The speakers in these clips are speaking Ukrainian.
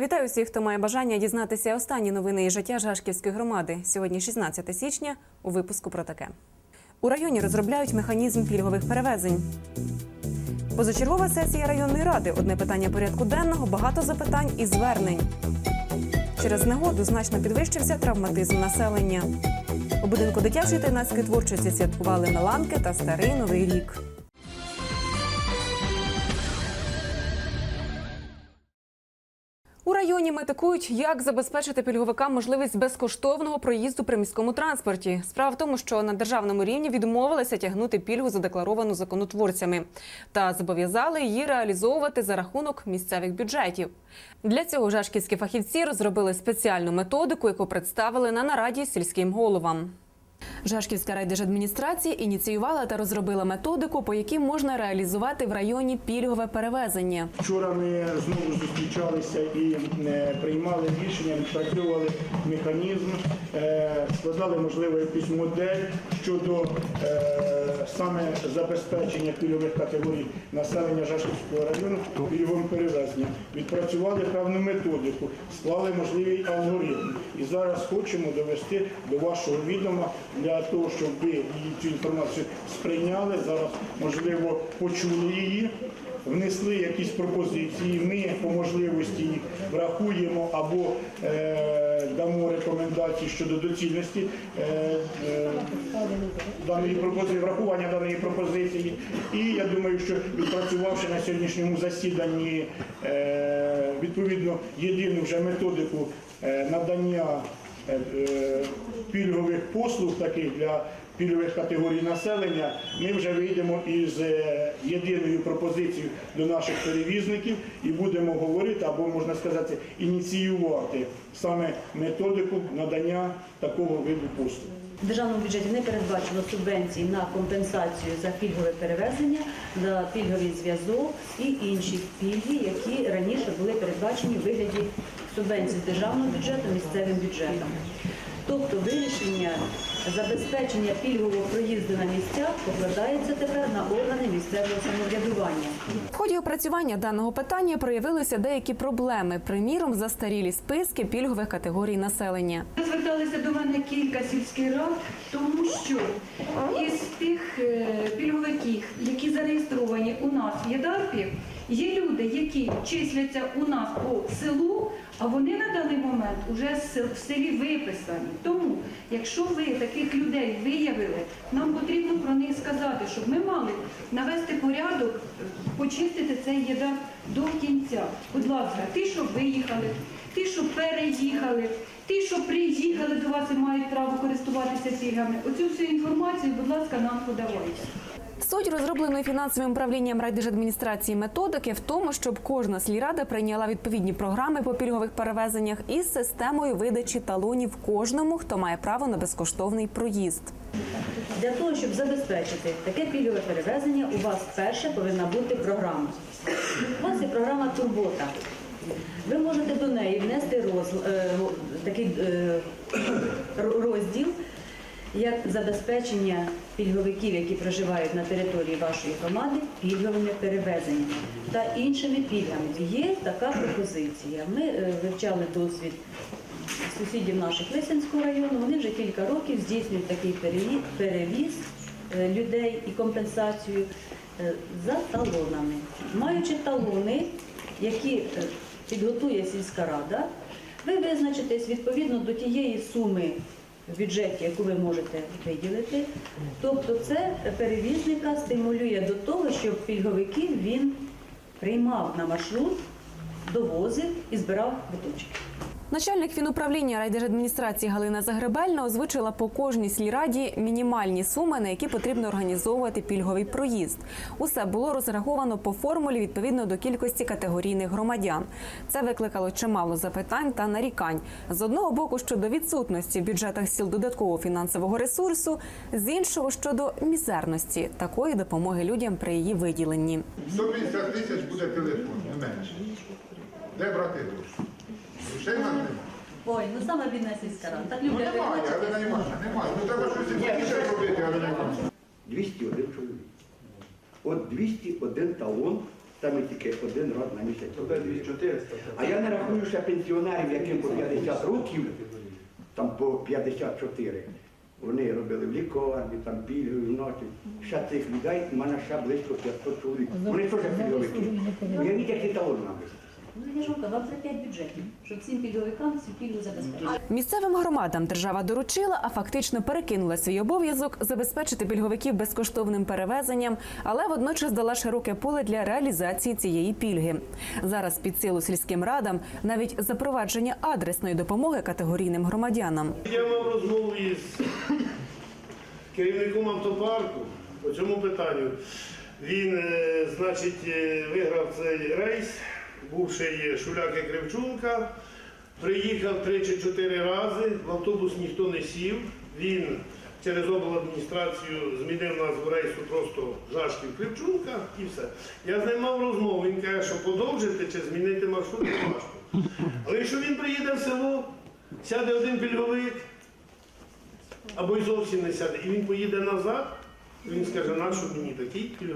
Вітаю всіх, хто має бажання дізнатися останні новини із життя Жашківської громади. Сьогодні 16 січня. У випуску про таке. У районі розробляють механізм пільгових перевезень. Позачергова сесія районної ради. Одне питання порядку денного, багато запитань і звернень. Через негоду значно підвищився травматизм населення. У будинку дитячої та юнацької творчості святкували Меланки та Старий Новий рік. У районі метикують, як забезпечити пільговикам можливість безкоштовного проїзду при міському транспорті. Справа в тому, що на державному рівні відмовилися тягнути пільгу, задекларовану законотворцями, та зобов'язали її реалізовувати за рахунок місцевих бюджетів. Для цього жашківські фахівці розробили спеціальну методику, яку представили на нараді сільським головам. Жашківська райдержадміністрація ініціювала та розробила методику, по якій можна реалізувати в районі пільгове перевезення. Вчора ми знову зустрічалися і е, приймали рішення, відпрацьовували механізм, е, складали можливо якусь модель щодо е, саме забезпечення пільгових категорій населення Жашківського району пільговим перевезенням. Відпрацювали певну методику, склали можливий алгоритм. І зараз хочемо довести до вашого відома для того, щоб ви її цю інформацію сприйняли. Зараз можливо почули її внесли якісь пропозиції, ми по можливості їх врахуємо або е, дамо рекомендації щодо доцільності е, е, даної пропозиції, врахування даної пропозиції. І я думаю, що відпрацювавши на сьогоднішньому засіданні е, відповідно єдину вже методику е, надання пільгових послуг таких для пільгових категорій населення, ми вже вийдемо із е, єдиною пропозицією до наших перевізників і будемо говорити, або можна сказати, ініціювати саме методику надання такого виду послуг. В державному бюджеті не передбачено субвенції на компенсацію за пільгове перевезення, за пільговий зв'язок і інші пільги, які раніше були передбачені в вигляді субвенцій з державного бюджету місцевим бюджетом. Тобто вирішення забезпечення пільгового проїзду на місцях покладається тепер на органи місцевого самоврядування. В ході опрацювання даного питання проявилися деякі проблеми. Приміром, застарілі списки пільгових категорій населення. Зверталися до мене кілька сільських рад, тому що із тих е, пільговиків, які зареєстровані у нас в ЄДАРПі, є люди, які числяться у нас по селу, а вони на даний момент вже в селі виписані. Тому, якщо ви таких людей виявили, нам потрібно про них сказати, щоб ми мали навести порядок, почистити цей ЄДАР до кінця. Будь ласка, ті, що виїхали, ті, що переїхали, ті, що приїхали до вас і мають право користуватися пільгами. Оцю всю інформацію, будь ласка, нам подавайте. Суть розробленої фінансовим управлінням райдержадміністрації методики в тому, щоб кожна сільрада прийняла відповідні програми по пільгових перевезеннях із системою видачі талонів кожному, хто має право на безкоштовний проїзд. Для того, щоб забезпечити таке пільгове перевезення, у вас перше повинна бути програма. У вас є програма Турбота. Ви можете до неї внести роз, е, такий е, розділ, як забезпечення пільговиків, які проживають на території вашої громади, пільговими перевезеннями та іншими пільгами. Є така пропозиція. Ми е, вивчали досвід сусідів наших Лисянського району, вони вже кілька років здійснюють такий переві- перевіз е, людей і компенсацію е, за талонами. Маючи талони, які е, підготує сільська рада, ви визначитесь відповідно до тієї суми бюджеті, яку ви можете виділити. Тобто це перевізника стимулює до того, щоб пільговиків він приймав на маршрут, довозив і збирав буточки. Начальник фінуправління райдержадміністрації Галина Загребельна озвучила по кожній сільраді мінімальні суми, на які потрібно організовувати пільговий проїзд. Усе було розраховано по формулі відповідно до кількості категорійних громадян. Це викликало чимало запитань та нарікань. З одного боку щодо відсутності в бюджетах сіл додаткового фінансового ресурсу, з іншого щодо мізерності такої допомоги людям при її виділенні. 150 тисяч буде телефон, не менше. Де брати гроші? В немає. Ой, ну саме бідна сільська рада. Так Ну люблять немає, але немає, немає. Ну треба щось інше робити, але немає. 201 чоловік. От 201 талон Там ми тільки один раз на місяць. А я не рахую ще пенсіонерів, яким по 50 років, там по 54. Вони робили в лікарні, там пільгові вночі. Ще цих людей у мене ще близько 500 чоловік. Вони теж пільговики. Уявіть, який талон написано. Ну, я ж вам кажу, вам 5 бюджетів, щоб цим пільговикам цю пільгу забезпечити. Місцевим громадам держава доручила, а фактично перекинула свій обов'язок забезпечити пільговиків безкоштовним перевезенням, але водночас дала широке поле для реалізації цієї пільги. Зараз під силу сільським радам навіть запровадження адресної допомоги категорійним громадянам. Я мав розмову із керівником автопарку по цьому питанню. Він, е, значить, е, виграв цей рейс, бувший Шуляк і Кривчунка. Приїхав три чи чотири рази, в автобус ніхто не сів. Він через обладміністрацію змінив назву рейсу просто Жашків Кривчунка і все. Я з ним мав розмову. Він каже, що подовжити чи змінити маршрут не важко. Але якщо він приїде в село, сяде один пільговик, або й зовсім не сяде, і він поїде назад, він скаже, нащо мені такий? Бо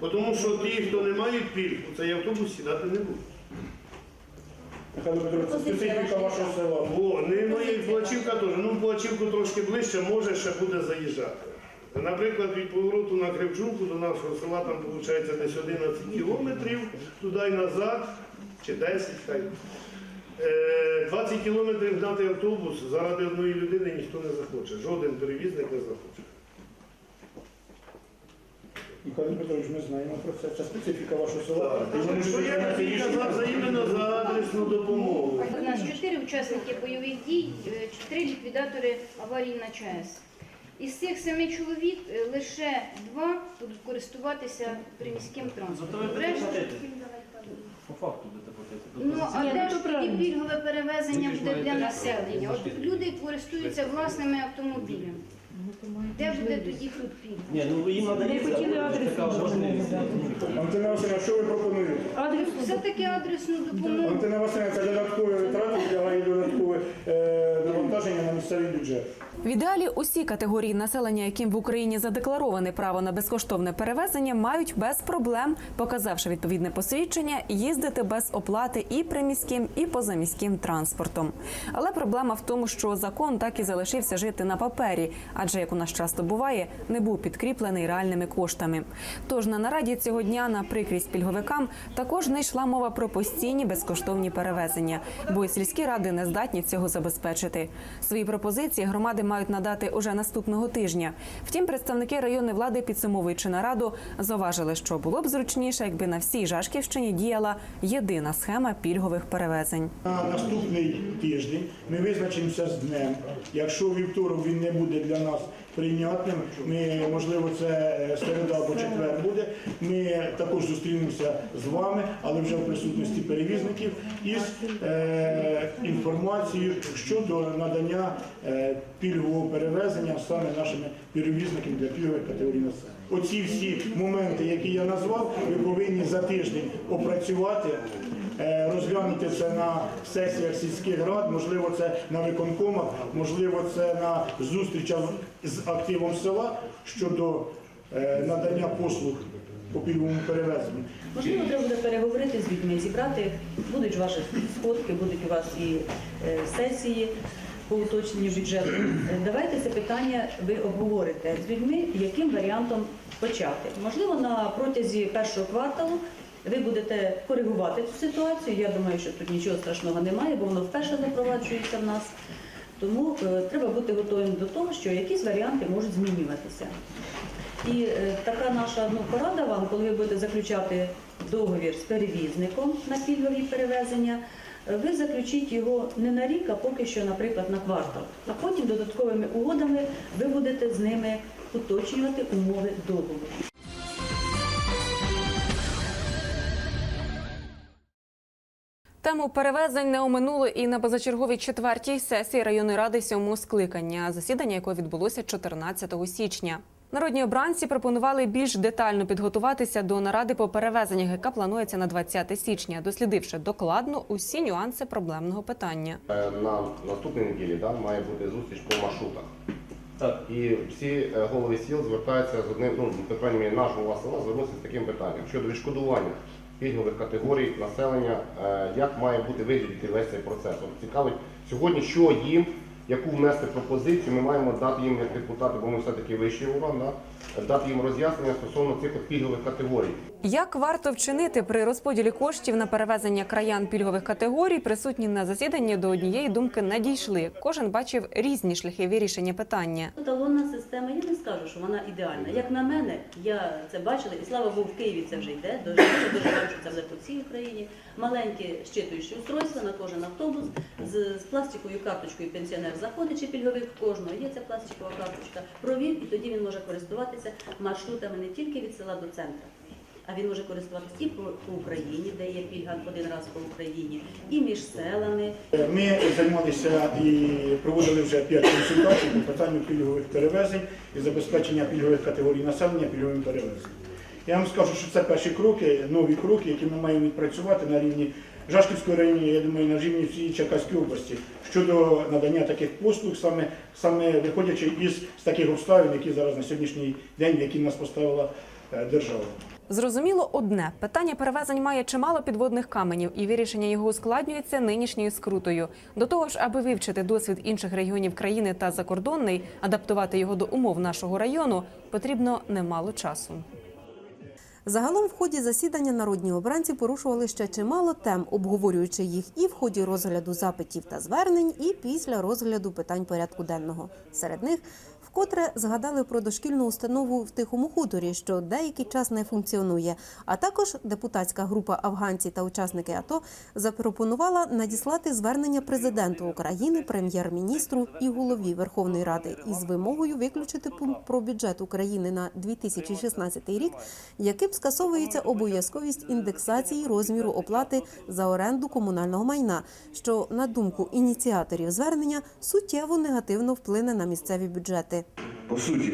Тому що ті, хто не мають пільг, у цей автобус сідати не будуть. Михайло Петрович, специфіка вашого села. Бо не мої Плачівка теж. Ну, Плачівку трошки ближче, може ще буде заїжджати. Наприклад, від повороту на Кривчунку до нашого села там виходить десь 11 кілометрів, туди і назад, чи 10 хай. Е, 20 кілометрів гнати автобус заради одної людини ніхто не захоче. Жоден перевізник не захоче. Михайло Петрович, ми знаємо про це. Це специфіка вашого села. Що я тобі казав за іменно за адресну допомогу. У нас чотири учасники бойових дій, е, чотири ліквідатори аварії на ЧАЕС. Із цих семи чоловік е, лише два будуть користуватися приміським транспортом. Решта- По факту будете платити. Ну, а де ж тоді пільгове перевезення буде для населення? От люди користуються власними автомобілями. Де буде тоді тут пільга? Ні, ну їм надається така можливість. Антина Васильівна, що ви пропонуєте? Все-таки адресну допомогу. Антина Васильівна, це додаткові витрати для і додаткове е, навантаження на місцевий бюджет. В ідеалі усі категорії населення, яким в Україні задеклароване право на безкоштовне перевезення, мають без проблем, показавши відповідне посвідчення, їздити без оплати і приміським, і позаміським транспортом. Але проблема в тому, що закон так і залишився жити на папері, адже як у нас часто буває, не був підкріплений реальними коштами. Тож на нараді цього дня на прикрість пільговикам також не йшла мова про постійні безкоштовні перевезення, бо і сільські ради не здатні цього забезпечити. Свої пропозиції громади мають надати уже наступного тижня. Втім, представники районної влади, підсумовуючи нараду, зауважили, що було б зручніше, якби на всій Жашківщині діяла єдина схема пільгових перевезень. На наступний тиждень ми визначимося з днем. Якщо вівторок він не буде для нас прийнятним, ми, можливо, це е, середа або четвер буде. Ми також зустрінемося з вами, але вже в присутності перевізників, із е, інформацією щодо надання е, пільгового перевезення саме нашими перевізниками для пільгових категорій населення. Оці всі моменти, які я назвав, ви повинні за тиждень опрацювати. Е, розглянути це на сесіях сільських рад, можливо, це на виконкомах, можливо, це на зустрічах з активом села щодо е, надання послуг по пільговому перевезенню. Можливо, треба буде переговорити з людьми, зібрати, будуть ваші сходки, будуть у вас і е, сесії по уточненню бюджету. Давайте це питання ви обговорите з людьми, яким варіантом почати. Можливо, на протязі першого кварталу ви будете коригувати цю ситуацію. Я думаю, що тут нічого страшного немає, бо воно вперше запроваджується в нас. Тому е, треба бути готовим до того, що якісь варіанти можуть змінюватися. І е, така наша ну, порада вам, коли ви будете заключати договір з перевізником на пільгові перевезення, е, ви заключіть його не на рік, а поки що, наприклад, на квартал. А потім додатковими угодами ви будете з ними уточнювати умови договору. Тему перевезень не оминули і на позачерговій четвертій сесії районної ради сьомого скликання, засідання якого відбулося 14 січня. Народні обранці пропонували більш детально підготуватися до наради по перевезеннях, яка планується на 20 січня, дослідивши докладно усі нюанси проблемного питання. Е, На наступній неділі да, має бути зустріч по маршрутах. Так. І всі е, голови сіл звертаються з одним, ну, по крайній мірі, наш села звернувся з таким питанням щодо відшкодування пільгових категорій населення, е, як має бути виглядати весь цей процес. От цікавить сьогодні, що їм, яку внести пропозицію, ми маємо дати їм як депутати, бо ми все-таки вищий орган, да? Дати їм роз'яснення стосовно цих пільгових категорій. Як варто вчинити при розподілі коштів на перевезення краян пільгових категорій, присутні на засіданні до однієї думки не дійшли. Кожен бачив різні шляхи вирішення питання. Талонна система, я не скажу, що вона ідеальна. Як на мене, я це бачила, і слава Богу, в Києві це вже йде. Дуже дуже що це вже по всій Україні. Маленькі щитуючі устройства на кожен автобус з, з пластиковою карточкою пенсіонер заходить чи пільговик кожного. Є ця пластикова карточка. Провів, і тоді він може користуватися маршрутами не тільки від села до центру. А він може користуватися і по, Україні, де є пільга один раз по Україні, і між селами, Ми займалися і проводили вже п'ять консультацій по питанню пільгових перевезень і забезпечення пільгових категорій населення пільговим перевезенням. Я вам скажу, що це перші кроки, нові кроки, які ми маємо відпрацювати на рівні Жашківської районі, я думаю, на рівні всієї Черкаської області щодо надання таких послуг, саме, саме виходячи із з таких обставин, які зараз на сьогоднішній день, які нас поставила е, держава. Зрозуміло одне питання перевезень має чимало підводних каменів, і вирішення його ускладнюється нинішньою скрутою. До того ж, аби вивчити досвід інших регіонів країни та закордонний, адаптувати його до умов нашого району, потрібно немало часу. Загалом в ході засідання народні обранці порушували ще чимало тем, обговорюючи їх і в ході розгляду запитів та звернень, і після розгляду питань порядку денного. Серед них вкотре згадали про дошкільну установу в Тихому хуторі, що деякий час не функціонує. А також депутатська група афганці та учасники АТО запропонувала надіслати звернення президенту України, прем'єр-міністру і голові Верховної Ради із вимогою виключити пункт про бюджет України на 2016 рік, яким скасовується обов'язковість індексації розміру оплати за оренду комунального майна, що на думку ініціаторів звернення суттєво негативно вплине на місцеві бюджети. По суті,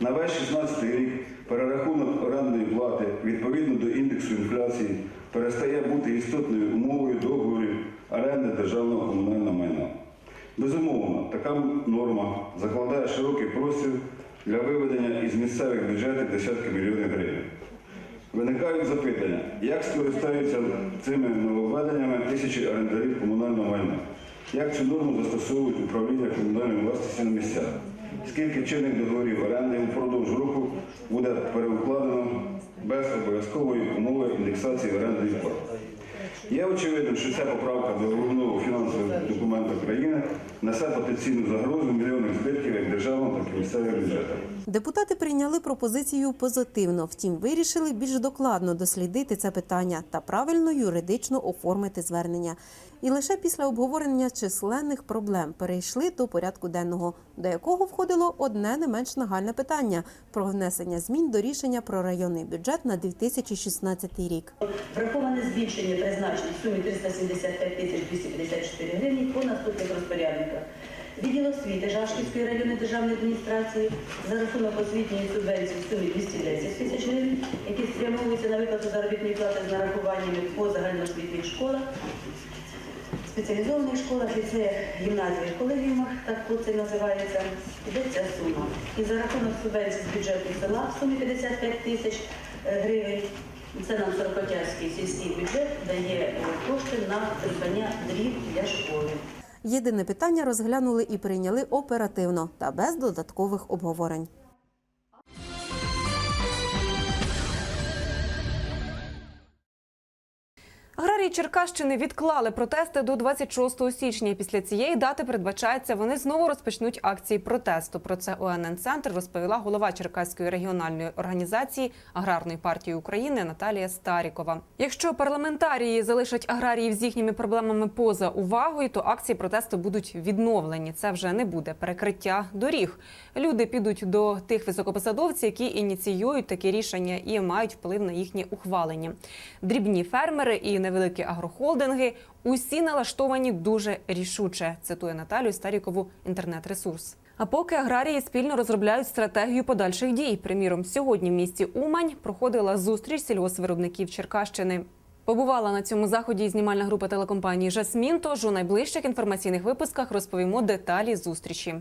на весь 16 рік перерахунок орендної плати відповідно до індексу інфляції перестає бути істотною умовою договорів оренди державного комунального майна. Безумовно, така норма закладає широкий простір для виведення із місцевих бюджетів десятки мільйонів гривень. Виникають запитання, як скористаються цими нововведеннями тисячі орендарів комунального майна, як цю норму застосовують управління комунальної власності на місцях, скільки чинних договорів оренди упродовж року буде переукладено без обов'язкової умови індексації оренди плати. Є очевидним, що ця поправка до головного фінансового документу країни несе потенційну загрозу мільйонних збитків як державам, так і місцевим бюджетів. Депутати прийняли пропозицію позитивно, втім вирішили більш докладно дослідити це питання та правильно юридично оформити звернення. І лише після обговорення численних проблем перейшли до порядку денного, до якого входило одне не менш нагальне питання про внесення змін до рішення про районний бюджет на 2016 рік. Враховане збільшення призначень в сумі 375 тисяч 254 гривні по наступних розпорядниках. Відділ освіти Жашківської районної державної адміністрації за рахунок освітньої субвенції в сумі 210 тисяч гривень, які спрямовуються на виплату заробітної плати з нарахуваннями по загальноосвітніх школах, спеціалізованих школах, ліцеях, гімназіях, колегіумах, так тут це називається, ця сума. І за рахунок субвенції з бюджету села в сумі 55 тисяч е, гривень. Це нам Сорокотярський сільський бюджет дає е, кошти на придбання дрів для школи. Єдине питання розглянули і прийняли оперативно та без додаткових обговорень. Аграрії Черкащини відклали протести до 26 січня. Після цієї дати передбачається, вони знову розпочнуть акції протесту. Про це ОНН Центр розповіла голова Черкаської регіональної організації Аграрної партії України Наталія Старікова. Якщо парламентарії залишать аграріїв з їхніми проблемами поза увагою, то акції протесту будуть відновлені. Це вже не буде перекриття доріг. Люди підуть до тих високопосадовців, які ініціюють такі рішення і мають вплив на їхнє ухвалення. Дрібні фермери і невеликі агрохолдинги усі налаштовані дуже рішуче. Цитує Наталію Старікову інтернет-ресурс. А поки аграрії спільно розробляють стратегію подальших дій. Приміром, сьогодні в місті Умань проходила зустріч сільгоспвиробників Черкащини. Побувала на цьому заході знімальна група телекомпанії Жасмін. Тож у найближчих інформаційних випусках розповімо деталі зустрічі.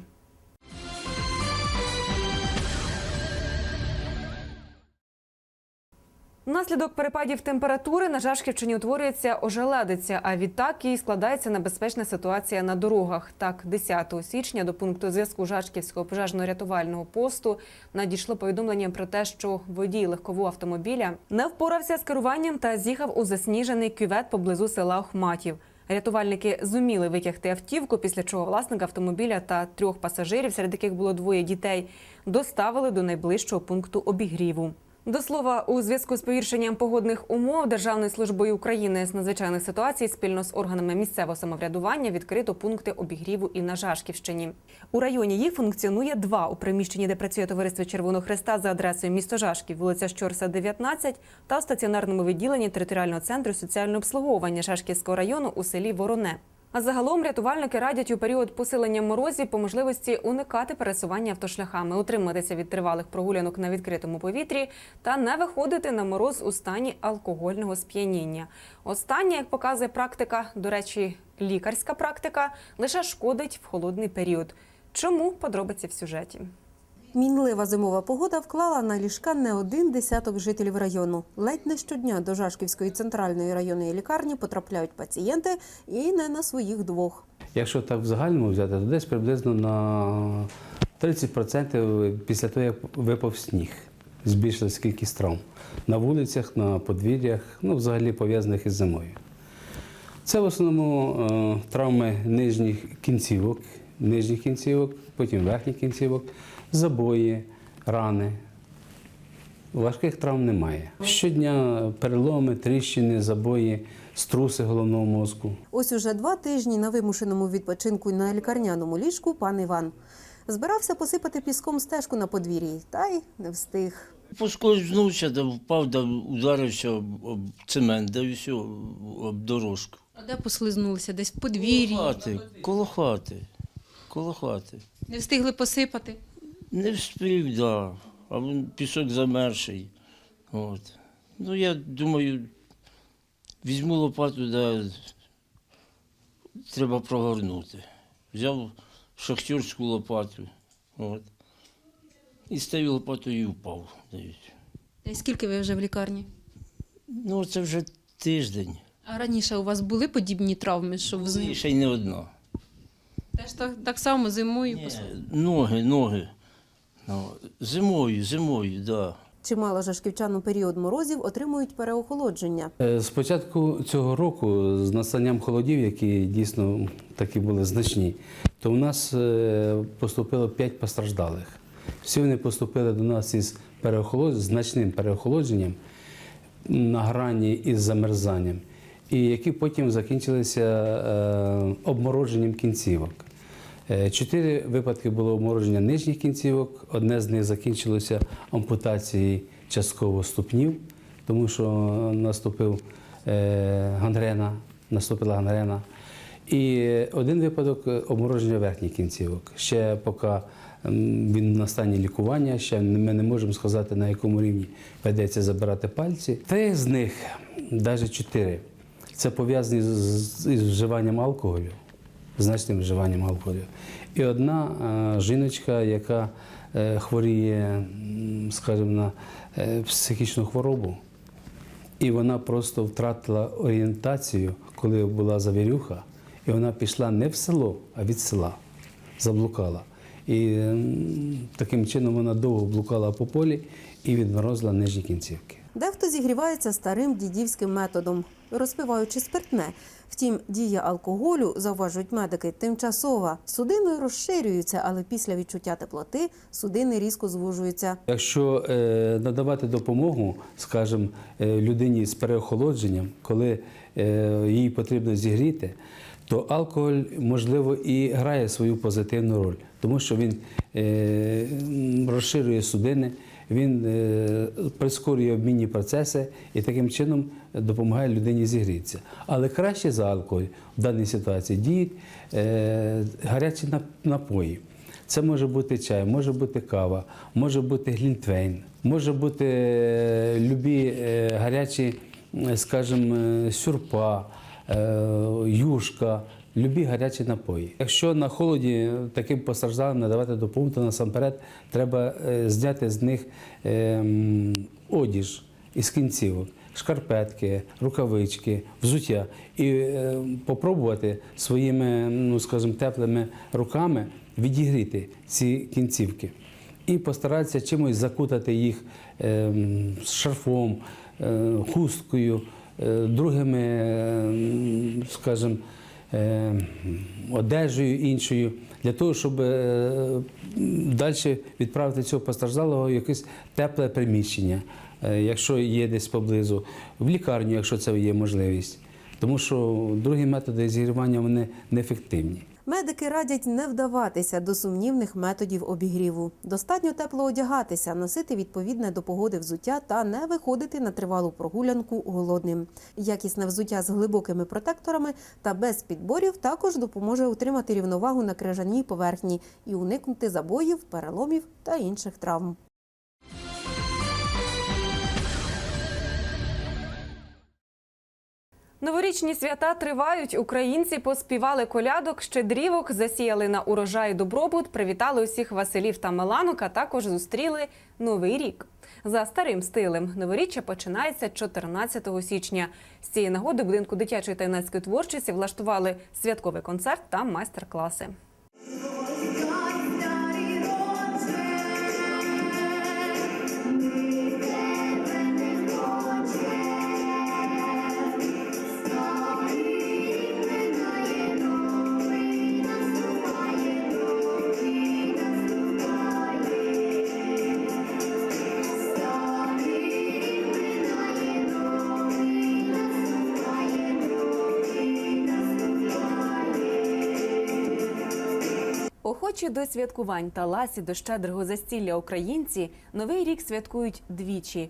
Внаслідок перепадів температури на Жашківщині утворюється ожеледиця, а відтак і складається небезпечна ситуація на дорогах. Так, 10 січня до пункту зв'язку Жашківського пожежно-рятувального посту надійшло повідомлення про те, що водій легкового автомобіля не впорався з керуванням та з'їхав у засніжений кювет поблизу села Охматів. Рятувальники зуміли витягти автівку, після чого власник автомобіля та трьох пасажирів, серед яких було двоє дітей, доставили до найближчого пункту обігріву. До слова, у зв'язку з погіршенням погодних умов Державною службою України з надзвичайних ситуацій спільно з органами місцевого самоврядування відкрито пункти обігріву і на Жашківщині. У районі їх функціонує два у приміщенні, де працює товариство Червоного Хреста за адресою місто Жашків, вулиця Щорса, 19, та в стаціонарному відділенні територіального центру соціального обслуговування Жашківського району у селі Вороне. А загалом рятувальники радять у період посилення морозів по можливості уникати пересування автошляхами, утриматися від тривалих прогулянок на відкритому повітрі та не виходити на мороз у стані алкогольного сп'яніння. Останнє, як показує практика, до речі, лікарська практика, лише шкодить в холодний період. Чому подробиці в сюжеті? Мінлива зимова погода вклала на ліжка не один десяток жителів району. Ледь не щодня до Жашківської центральної районної лікарні потрапляють пацієнти і не на своїх двох. Якщо так в загальному взяти, то десь приблизно на 30% після того, як випав сніг, збільшилась кількість травм на вулицях, на подвір'ях, ну взагалі пов'язаних із зимою. Це в основному е, травми нижніх кінцівок, нижніх кінцівок, потім верхніх кінцівок, забої, рани. Важких травм немає. Щодня переломи, тріщини, забої, струси головного мозку. Ось уже два тижні на вимушеному відпочинку на лікарняному ліжку пан Іван. Збирався посипати піском стежку на подвір'ї, та й не встиг. Поскользнувся, да впав, да ударився об, цемент, да і все, об дорожку. А де послизнулися? Десь в Коло подвір'ї? хати, коло хати, коло хати. Не встигли посипати? Не вспів, да. А він пісок замерший. От. Ну, я думаю, візьму лопату, да, треба прогорнути. Взяв шахтерську лопату. От. І стаю лопатою і впав. й скільки ви вже в лікарні? Ну, це вже тиждень. А раніше у вас були подібні травми, що І взимку? ще й не одна. Теж так, так само зимою? Ні, ноги, ноги. Ну, зимою, зимою, так. Да. Чимало жашківчан у період морозів отримують переохолодження. Е, З початку цього року, з настанням холодів, які дійсно такі були значні, то у нас е, поступило 5 постраждалих. Всі вони поступили до нас із переохолод... значним переохолодженням на грані із замерзанням, і які потім закінчилися е, обмороженням кінцівок. Е, Чотири випадки було обмороження нижніх кінцівок. Одне з них закінчилося ампутацією частково ступнів, тому що наступив е, гангрена, наступила гангрена. І один випадок обмороження верхніх кінцівок. Ще поки він на стані лікування, ще ми не можемо сказати, на якому рівні ведеться забирати пальці. Три з них, навіть чотири, це пов'язані з, вживанням алкоголю значним вживанням алкоголю. І одна е, жіночка, яка е, хворіє, скажімо, на е, психічну хворобу, і вона просто втратила орієнтацію, коли була завірюха, і вона пішла не в село, а від села, заблукала. І таким чином вона довго блукала по полі і відморозила нижні кінцівки. Дехто зігрівається старим дідівським методом, розпиваючи спиртне. Втім, дія алкоголю, зауважують медики, тимчасова. Судини розширюються, але після відчуття теплоти судини різко звужуються. Якщо е, надавати допомогу, скажімо, е, людині з переохолодженням, коли е, їй потрібно зігріти, то алкоголь, можливо, і грає свою позитивну роль, тому що він розширює судини, він е, прискорює обмінні процеси і таким чином допомагає людині зігрітися. Але краще за алкоголь в даній ситуації діють е, гарячі напої. Це може бути чай, може бути кава, може бути глінтвейн, може бути е, любі гарячі, скажімо, сюрпа, юшка, любі гарячі напої. Якщо на холоді таким постраждалим надавати допомогу, то насамперед треба е, зняти з них е, одіж, із кінцівок, шкарпетки, рукавички, взуття, і е, попробувати своїми, ну скажімо, теплими руками відігріти ці кінцівки. І постаратися чимось закутати їх е, шарфом, е, хусткою, е, другими, е, скажімо, одежею іншою, для того, щоб далі відправити цього постраждалого в якесь тепле приміщення, е, якщо є десь поблизу, в лікарню, якщо це є можливість. Тому що другі методи зігрівання вони неефективні. Медики радять не вдаватися до сумнівних методів обігріву. Достатньо тепло одягатися, носити відповідне до погоди взуття та не виходити на тривалу прогулянку голодним. Якісне взуття з глибокими протекторами та без підборів також допоможе утримати рівновагу на крижаній поверхні і уникнути забоїв, переломів та інших травм. Новорічні свята тривають. Українці поспівали колядок, щедрівок, засіяли на урожай добробут, привітали усіх Василів та Меланок, а також зустріли новий рік. За старим стилем новоріччя починається 14 січня. З цієї нагоди будинку дитячої та юнацької творчості влаштували святковий концерт та майстер-класи. Охочі до святкувань та ласі до щедрого застілля українці новий рік святкують двічі: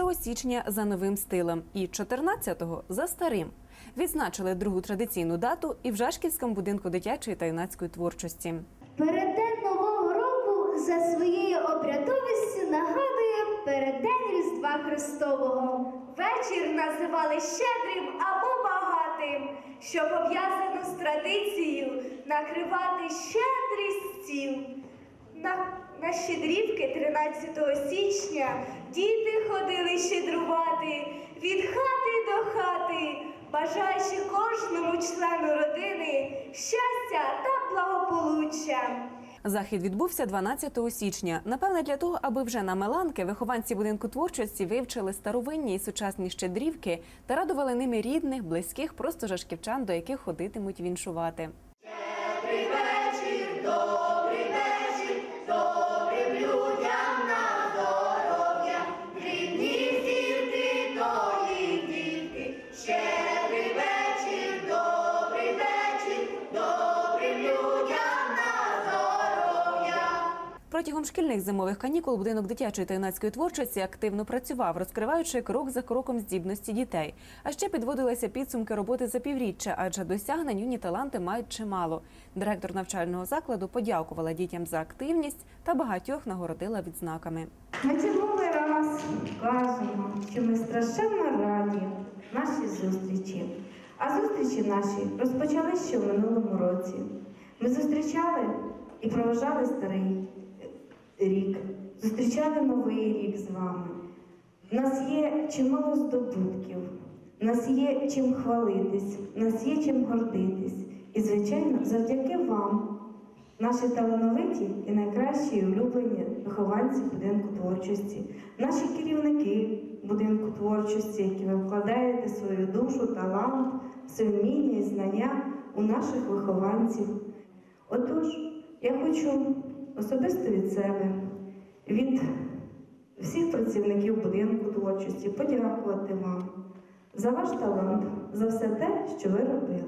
1 січня за новим стилем і 14-го за старим. Відзначили другу традиційну дату і в Жашківському будинку дитячої та юнацької творчості. Переддень Нового року за своєю обрядовістю нагадує переддень Різдва Христового. Вечір називали щедрим або багатим, що пов'язано з традицією накривати щедрий стіл. На, на щедрівки 13 січня діти ходили щедрувати від хати до хати, бажаючи кожному члену родини щастя та благополуччя. Захід відбувся 12 січня. Напевне, для того, аби вже на Меланки вихованці будинку творчості вивчили старовинні і сучасні щедрівки та радували ними рідних, близьких, просто жашківчан, до яких ходитимуть віншувати. Добрий вечір, добрий Протягом шкільних зимових канікул будинок дитячої та юнацької творчості активно працював, розкриваючи крок за кроком здібності дітей. А ще підводилися підсумки роботи за півріччя, адже досягнень юні таланти мають чимало. Директор навчального закладу подякувала дітям за активність та багатьох нагородила відзнаками. Ми черговий раз кажемо, що ми страшенно раді нашій зустрічі. А зустрічі наші розпочали ще в минулому році. Ми зустрічали і проважали старий рік, зустрічали новий рік з вами. У нас є чимало здобутків, у нас є чим хвалитись, у нас є чим гордитись. І, звичайно, завдяки вам Наші талановиті і найкращі і улюблені вихованці будинку творчості, наші керівники будинку творчості, які ви вкладаєте свою душу, талант, своє вміння і знання у наших вихованців. Отож, я хочу особисто від себе, від всіх працівників будинку творчості подякувати вам за ваш талант, за все те, що ви робили.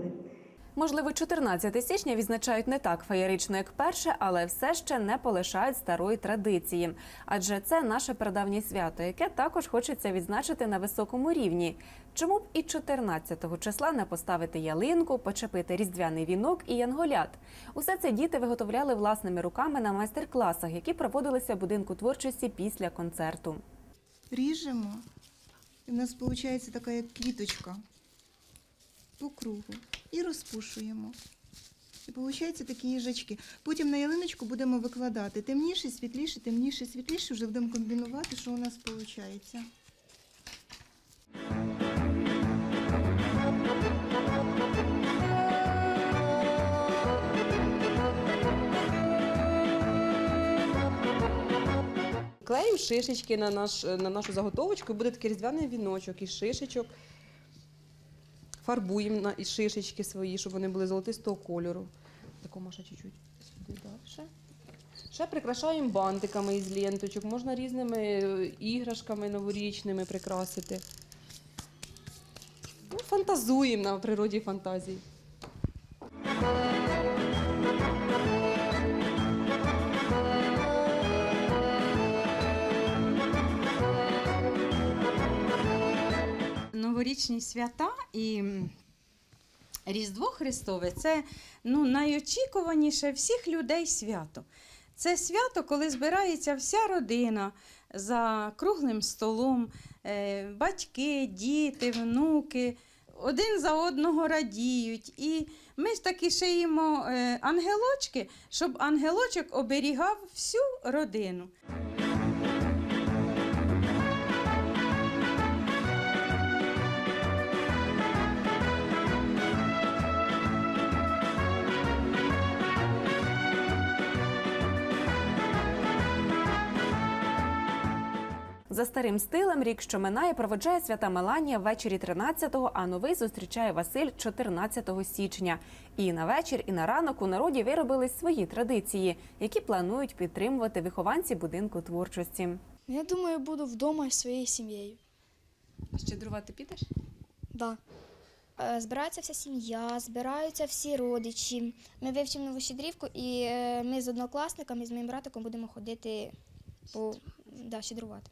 Можливо, 14 січня відзначають не так феєрично, як перше, але все ще не полишають старої традиції. Адже це наше прадавнє свято, яке також хочеться відзначити на високому рівні. Чому б і 14-го числа не поставити ялинку, почепити різдвяний вінок і янголят? Усе це діти виготовляли власними руками на майстер-класах, які проводилися в будинку творчості після концерту. ріжемо, і в нас виходить така як квіточка по кругу і розпушуємо. І виходить такі їжачки. Потім на ялиночку будемо викладати темніше, світліше, темніше, світліше, вже будемо комбінувати, що у нас виходить. Клеїмо шишечки на наш, на нашу заготовочку, буде такий різдвяний віночок і шишечок. Фарбуємо на, із шишечки свої, щоб вони були золотистого кольору. Таку Маша чуть-чуть сюди далі. Ще прикрашаємо бантиками із ленточок, можна різними е, іграшками новорічними прикрасити. Ну, фантазуємо на природі фантазії. Новорічні свята і Різдво Христове це ну, найочікуваніше всіх людей свято. Це свято, коли збирається вся родина за круглим столом, е, батьки, діти, внуки. Один за одного радіють. І ми ж таки шиємо е, ангелочки, щоб ангелочок оберігав всю родину. За старим стилем рік, що минає, проведжає свята Меланія ввечері 13-го, а новий зустрічає Василь 14 січня. І на вечір, і на ранок у народі виробились свої традиції, які планують підтримувати вихованці будинку творчості. Я думаю, буду вдома зі своєю сім'єю. Щедрувати підеш? Да. Е, Збирається вся сім'я, збираються всі родичі. Ми вивчимо нову щедрівку, і е, ми з однокласниками, з моїм братиком будемо ходити по да, щедрувати.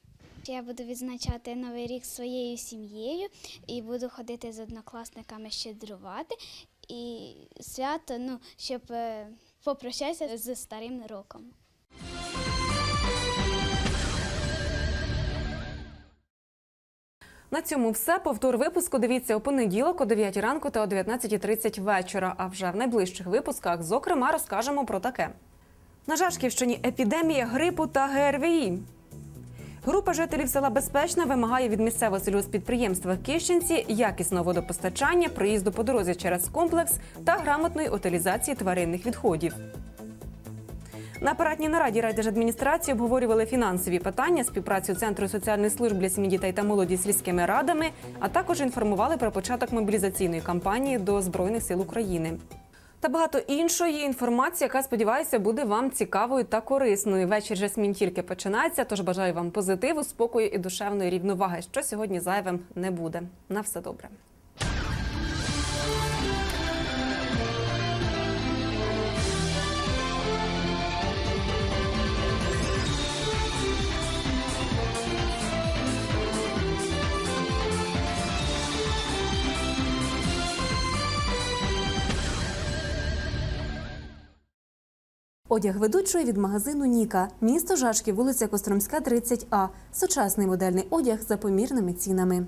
Я буду відзначати новий рік своєю сім'єю і буду ходити з однокласниками щедрувати. І свято, ну, щоб е, попрощатися з старим роком. На цьому все. Повтор випуску дивіться у понеділок о 9 ранку та о 19.30 вечора. А вже в найближчих випусках, зокрема, розкажемо про таке. На Жашківщині епідемія грипу та ГРВІ. Група жителів села Безпечна вимагає від місцевого сільгоспідприємства Кищенці якісного водопостачання, проїзду по дорозі через комплекс та грамотної утилізації тваринних відходів. На апаратній нараді райдержадміністрації обговорювали фінансові питання, співпрацю Центру соціальних служб для сім'ї дітей та молоді з сільськими радами, а також інформували про початок мобілізаційної кампанії до Збройних сил України. Та багато іншої інформації, яка сподіваюся, буде вам цікавою та корисною. Вечір жасмін тільки починається, тож бажаю вам позитиву, спокою і душевної рівноваги, що сьогодні зайвим не буде. На все добре. Одяг ведучої від магазину Ніка. Місто Жашків, вулиця Костромська, 30А. Сучасний модельний одяг за помірними цінами.